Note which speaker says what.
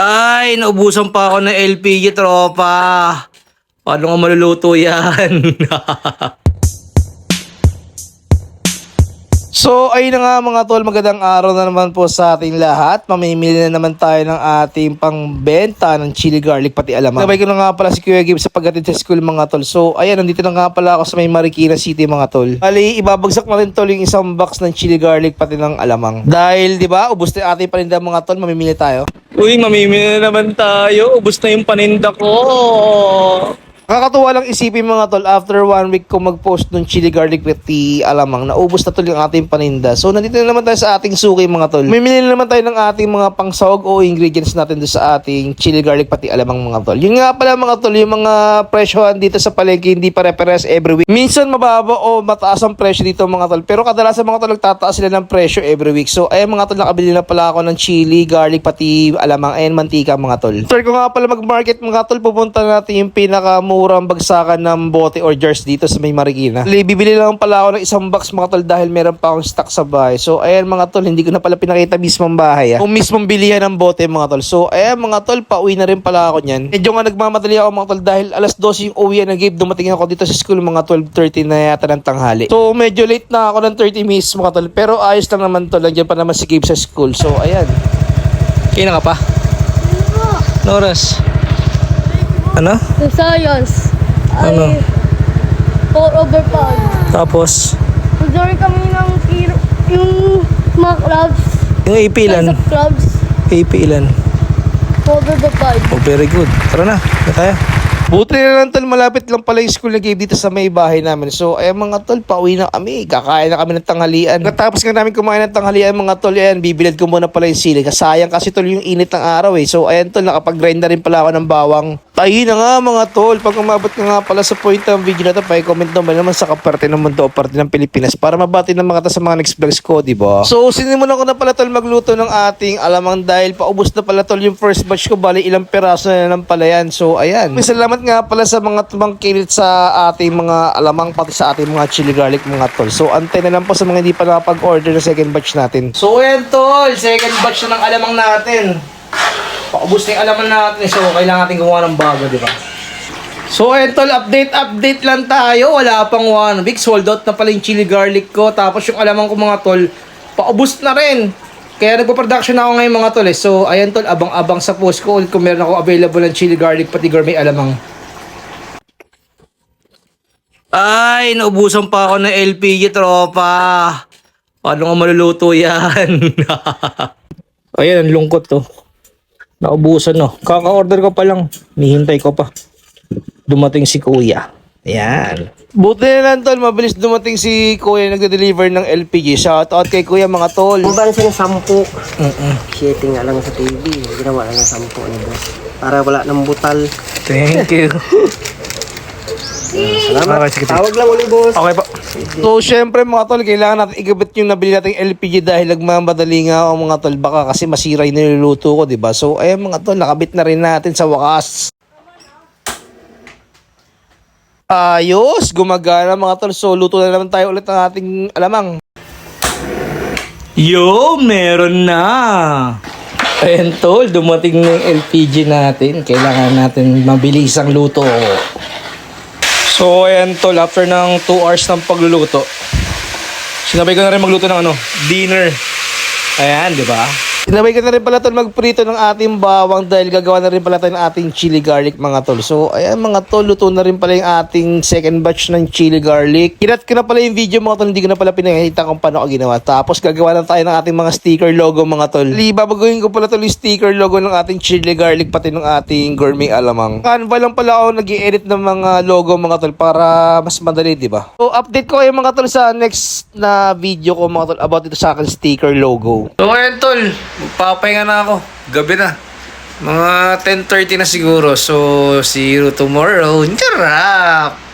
Speaker 1: Ay, naubusan pa ako ng LPG tropa. Paano nga maluluto yan?
Speaker 2: So, ayun na nga mga tol, magandang araw na naman po sa ating lahat. Mamimili na naman tayo ng ating pangbenta ng chili garlic pati alamang. Sabay ko na nga pala si Kuya Gibbs sa pagdating sa school mga tol. So, ayan, nandito na nga pala ako sa may Marikina City mga tol. Ali, ibabagsak na rin tol yung isang box ng chili garlic pati ng alamang. Dahil, di ba, ubos na ating paninda mga tol, mamimili tayo.
Speaker 1: Uy, mamimili na naman tayo. Ubus na yung paninda ko.
Speaker 2: Nakakatuwa lang isipin mga tol, after one week ko mag-post ng chili garlic pati alamang, naubos na tol yung ating paninda. So, nandito na naman tayo sa ating suki mga tol. Mimili na naman tayo ng ating mga pangsahog o ingredients natin doon sa ating chili garlic pati alamang mga tol. Yun nga pala mga tol, yung mga presyohan dito sa palengke hindi pare-pares every week. Minsan mababa o mataas ang presyo dito mga tol, pero kadalasan mga tol nagtataas sila ng presyo every week. So, ayan mga tol, nakabili na pala ako ng chili, garlic, pati alamang, ayan mantika mga tol. Start ko nga pala mag-market mga tol, pupunta natin yung pinakamurang bagsakan ng bote or jars dito sa may Marikina. Li, Bibili lang pala ako ng isang box mga tol dahil meron pa akong stock sa bahay. So, ayan mga tol, hindi ko na pala pinakita mismong bahay. Ah. Kung mismong bilihan ng bote mga tol. So, ayan mga tol, pauwi na rin pala ako niyan. Medyo nga nagmamadali ako mga tol dahil alas 12 yung uwi ng Gabe. Dumating ako dito sa school mga 12.30 na yata ng tanghali. So, medyo late na ako ng 30 minutes mga tol. Pero ayos lang naman tol. Nandiyan pa naman si Gabe sa school. So, ayan.
Speaker 1: Kina ka pa? Ano oras? Ano?
Speaker 3: Sa science. Ay,
Speaker 1: Ano?
Speaker 3: 4 over 5.
Speaker 1: Tapos,
Speaker 3: Nag-join kami ng kiro, yung mga clubs.
Speaker 1: yung AP ilan?
Speaker 3: Sa clubs,
Speaker 1: AP ilan?
Speaker 3: 4 over 5.
Speaker 1: Oh, very good. Tara na. Na tayo.
Speaker 2: Buti na lang tol, malapit lang pala yung school na Gabe dito sa may bahay namin. So, ayan mga tol, pauwi na kami. Kakain na kami ng tanghalian. Katapos nga namin kumain ng tanghalian mga tol, ayan, bibilad ko muna pala yung sili. Kasayang kasi tol yung init ng araw eh. So, ayan tol, nakapag-grind na rin pala ako ng bawang. Tayo na nga mga tol, pag umabot ka nga pala sa point ng video na to, pa-comment naman naman sa kaparte ng mundo o parte ng Pilipinas para mabati ng mga ta sa mga next vlogs ko, di ba? So, sinimulan ko na pala tol magluto ng ating alamang dahil paubos na pala tol yung first batch ko, bali ilang peraso na lang pala yan. So, ayan. May salamat nga pala sa mga tumangkilit sa ating mga alamang pati sa ating mga chili garlic mga tol. So, antay na lang po sa mga hindi pa nakapag-order ng second batch natin. So, ayan tol, second batch na ng alamang natin. Paubos na yung alaman natin, so kailangan natin gumawa ng bago, di ba? So, ayan tol, update, update lang tayo. Wala pang one week. Sold out na pala yung chili garlic ko. Tapos yung alamang ko mga tol, paubos na rin. Kaya nagpa-production ako ngayon mga tol eh. So, ayan tol, abang-abang sa post ko ulit kung meron ako available ng chili garlic pati gourmet alamang.
Speaker 1: Ay, naubusan pa ako ng LPG tropa. Paano nga maluluto yan? Ayan, ang lungkot to. Naubusan no. Kaka-order ko pa lang. Nihintay ko pa. Dumating si kuya. Ayan.
Speaker 2: Buti na lang tol, mabilis dumating si Kuya nagde-deliver ng LPG. Shout out kay Kuya mga tol.
Speaker 4: Kung siya ng sampu,
Speaker 1: Mm-mm.
Speaker 4: shitting nga lang sa TV, ginawa lang ng sampu ni boss. Para wala ng butal.
Speaker 1: Thank you.
Speaker 4: Salamat.
Speaker 1: Okay, sige, sige.
Speaker 4: Tawag lang ulit boss.
Speaker 1: Okay po.
Speaker 2: So, syempre mga tol, kailangan natin igabit yung nabili nating LPG dahil nagmamadali nga ako mga tol. Baka kasi masira yung niluluto ko, di ba? So, ayan mga tol, nakabit na rin natin sa wakas. Ayos, gumagana mga tol. So, luto na naman tayo ulit ng ating alamang.
Speaker 1: Yo, meron na. Ayan tol, dumating na yung LPG natin. Kailangan natin mabilis ang luto. So, ayan tol, after ng 2 hours ng pagluluto, sinabay ko na rin magluto ng ano, dinner. Ayan, di ba?
Speaker 2: Sinabay ko na rin pala tol magprito ng ating bawang dahil gagawa na rin pala tayo ng ating chili garlic mga tol. So ayan mga tol, luto na rin pala yung ating second batch ng chili garlic. Kinat ko na pala yung video mga tol, hindi ko na pala pinakita kung paano ko ginawa. Tapos gagawa na tayo ng ating mga sticker logo mga tol. Li, ko pala tol yung sticker logo ng ating chili garlic pati ng ating gourmet alamang. Canva lang pala ako nag edit ng mga logo mga tol para mas madali, di ba? So update ko kayo mga tol sa next na video ko mga tol about dito sa akin sticker logo. So ayan tol, magpapahinga na ako. Gabi na. Mga 10.30 na siguro. So, see you tomorrow. Charap!